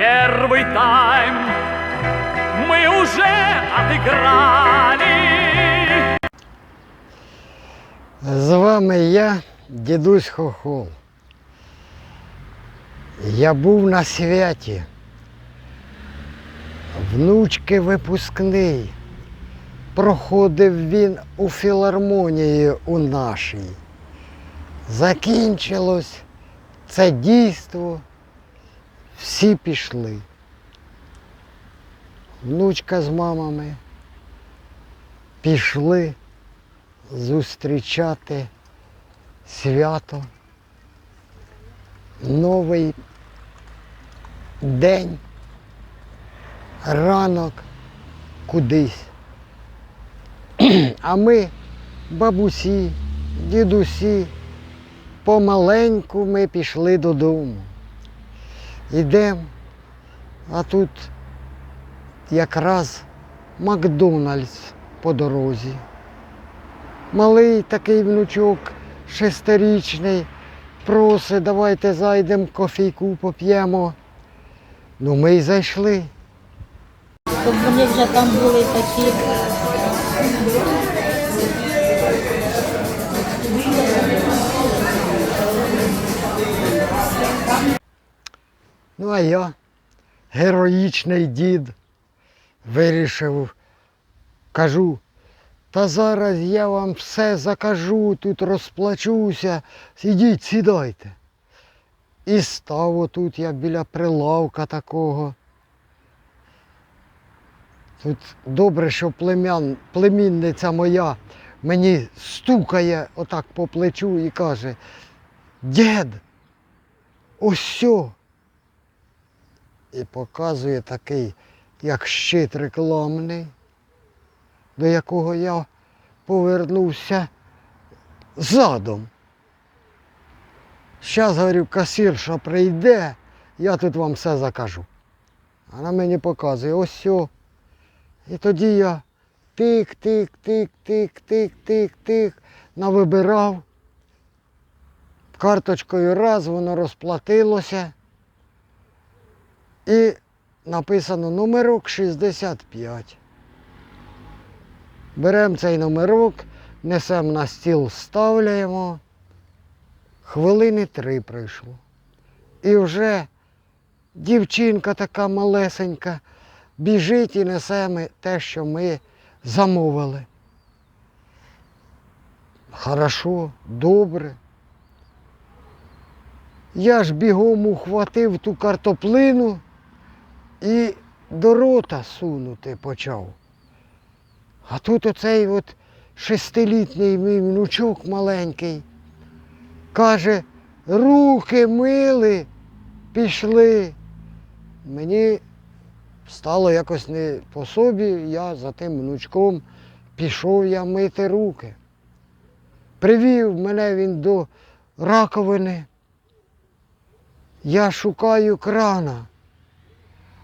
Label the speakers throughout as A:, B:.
A: первый тайм мы уже отыграли.
B: З вами я, дідусь Хохол. Я був на святі. Внучки випускний. Проходив він у філармонії у нашій. Закінчилось це дійство. Всі пішли. Внучка з мамами пішли зустрічати свято, новий день, ранок кудись. А ми, бабусі, дідусі, помаленьку ми пішли додому. Йдемо, а тут якраз Макдональдс по дорозі. Малий такий внучок, шестирічний, просить, давайте зайдемо, кофійку поп'ємо. Ну ми й зайшли.
C: вони вже там були такі.
B: Ну а я, героїчний дід, вирішив, кажу, та зараз я вам все закажу, тут розплачуся, ідіть, сідайте. І став отут я біля прилавка такого. Тут добре, що племян, племінниця моя мені стукає отак по плечу і каже, дід, ось сьо. І показує такий, як щит рекламний, до якого я повернувся задом. Зараз, говорю, касірша прийде, я тут вам все закажу. Вона мені показує, ось сьо. І тоді я тик, тик, тик, тик, тик, тик, тик, навибирав. Карточкою раз, воно розплатилося. І написано номерок 65. Беремо цей номерок, несемо на стіл, ставляємо. Хвилини три пройшло. І вже дівчинка така малесенька біжить і несе те, що ми замовили. Хорошо, добре. Я ж бігом ухватив ту картоплину і до рота сунути почав. А тут оцей от шестилітній мій внучок маленький каже, руки мили, пішли. Мені стало якось не по собі, я за тим внучком пішов я мити руки. Привів мене він до раковини. Я шукаю крана,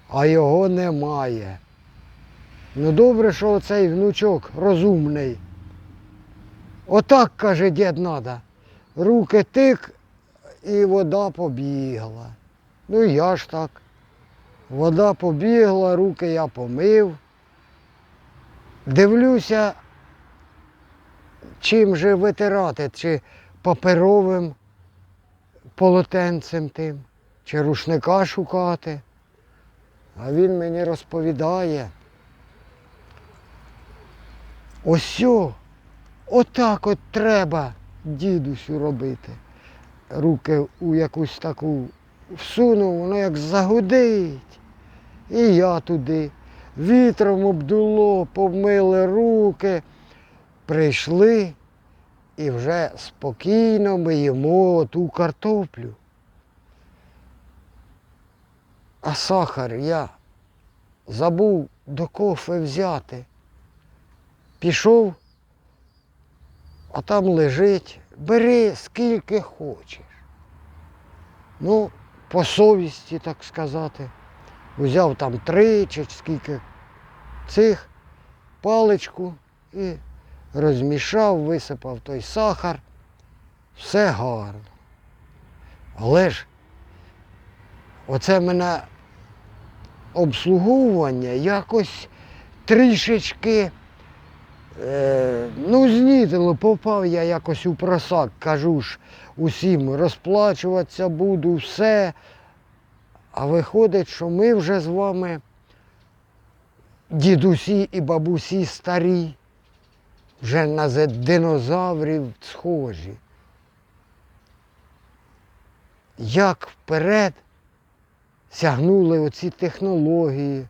B: а його немає. Ну добре, що оцей внучок розумний. Отак, каже, дід надо. Руки тик і вода побігла. Ну я ж так. Вода побігла, руки я помив. Дивлюся, чим же витирати, чи паперовим полотенцем тим, чи рушника шукати. А він мені розповідає. Ось, отак от треба дідусю робити. Руки у якусь таку всунув, воно як загудить. І я туди. Вітром обдуло, помили руки, прийшли і вже спокійно ми їмо ту картоплю. А сахар я забув до кофе взяти. Пішов, а там лежить, бери скільки хочеш. Ну, по совісті, так сказати. Взяв там три чи скільки цих паличку і розмішав, висипав той сахар. Все гарно. Але ж оце мене обслуговування якось трішечки е, ну, знітило, попав я якось у просак, кажу ж усім, розплачуватися буду, все. А виходить, що ми вже з вами дідусі і бабусі старі, вже на динозаврів схожі. Як вперед сягнули оці технології,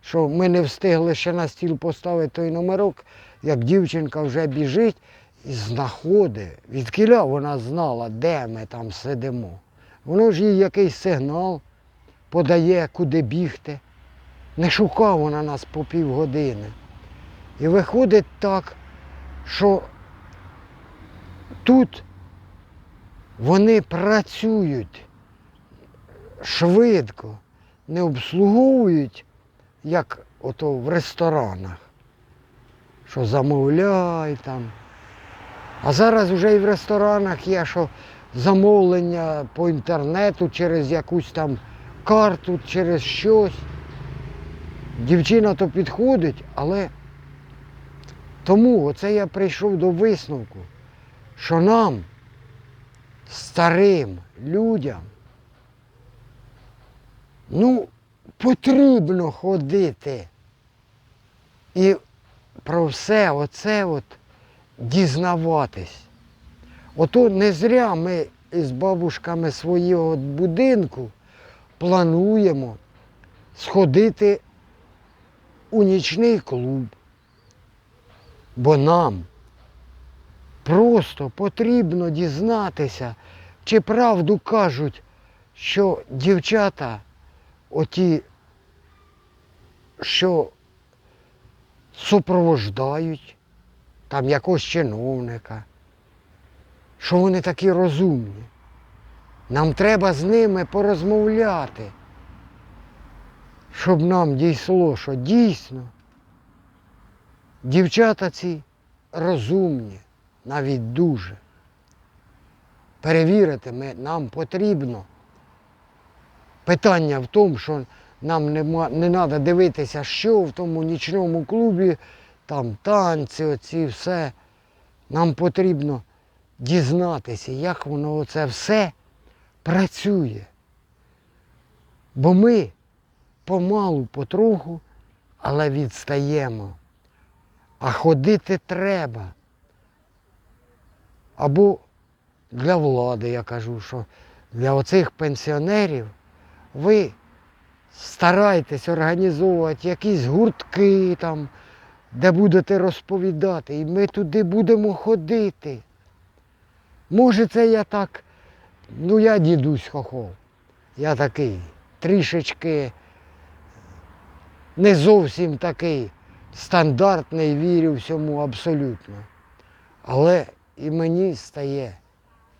B: що ми не встигли ще на стіл поставити той номерок, як дівчинка вже біжить і знаходить, відкіля вона знала, де ми там сидимо. Воно ж їй якийсь сигнал подає, куди бігти. Не шукав вона нас по півгодини. І виходить так, що тут вони працюють швидко, не обслуговують, як ото в ресторанах, що замовляй там. А зараз вже і в ресторанах є, що замовлення по інтернету через якусь там карту, через щось. Дівчина то підходить, але тому оце я прийшов до висновку, що нам, старим людям, ну, потрібно ходити і про все оце от дізнаватись. Ото не зря ми із бабушками свого будинку плануємо сходити у нічний клуб. Бо нам просто потрібно дізнатися, чи правду кажуть, що дівчата, оті, що супровождають там якогось чиновника, що вони такі розумні. Нам треба з ними порозмовляти, щоб нам дійшло, що дійсно дівчата ці розумні, навіть дуже. Перевірити ми, нам потрібно. Питання в тому, що нам не треба дивитися, що в тому нічному клубі, там танці, оці все. Нам потрібно дізнатися, як воно оце все працює. Бо ми помалу, потроху, але відстаємо. А ходити треба. Або для влади, я кажу, що для оцих пенсіонерів ви старайтесь організовувати якісь гуртки там, де будете розповідати, і ми туди будемо ходити. Може, це я так, ну я дідусь хохол. Я такий трішечки не зовсім такий стандартний, вірю всьому абсолютно. Але і мені стає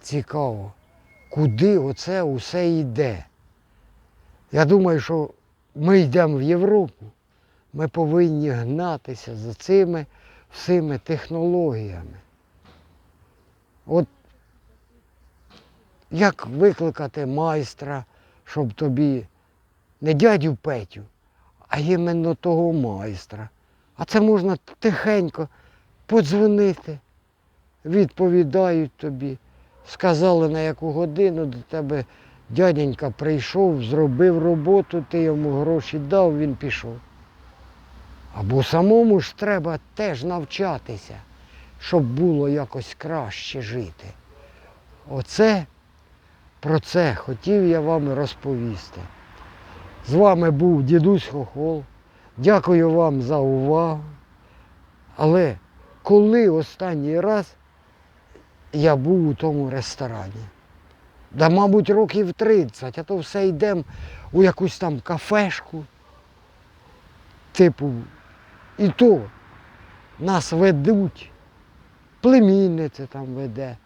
B: цікаво, куди оце усе йде. Я думаю, що ми йдемо в Європу, ми повинні гнатися за цими всіми технологіями. От як викликати майстра, щоб тобі не дядю Петю, а іменно того майстра. А це можна тихенько подзвонити, відповідають тобі, сказали на яку годину до тебе дяденька прийшов, зробив роботу, ти йому гроші дав, він пішов. Або самому ж треба теж навчатися, щоб було якось краще жити. Оце про це хотів я вам розповісти. З вами був дідусь Хохол. Дякую вам за увагу. Але коли останній раз я був у тому ресторані? Да, мабуть, років 30, а то все йдемо у якусь там кафешку. Типу, і то нас ведуть, племінниця там веде,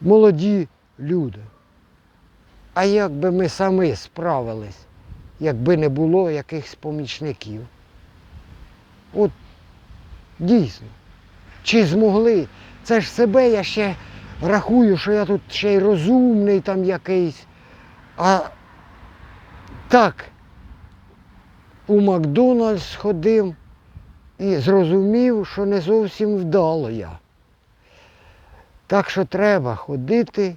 B: молоді люди. А як би ми самі справились, якби не було якихось помічників? От дійсно, чи змогли? Це ж себе я ще рахую, що я тут ще й розумний там якийсь. А так, у Макдональдс сходив і зрозумів, що не зовсім вдало я. Так що треба ходити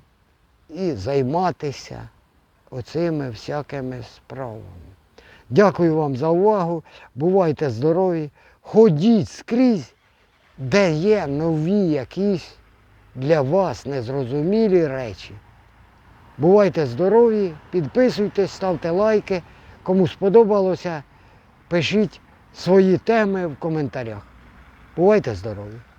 B: і займатися оцими всякими справами. Дякую вам за увагу. Бувайте здорові. Ходіть скрізь, де є нові якісь для вас незрозумілі речі. Бувайте здорові, підписуйтесь, ставте лайки. Кому сподобалося, пишіть свої теми в коментарях. Бувайте здорові!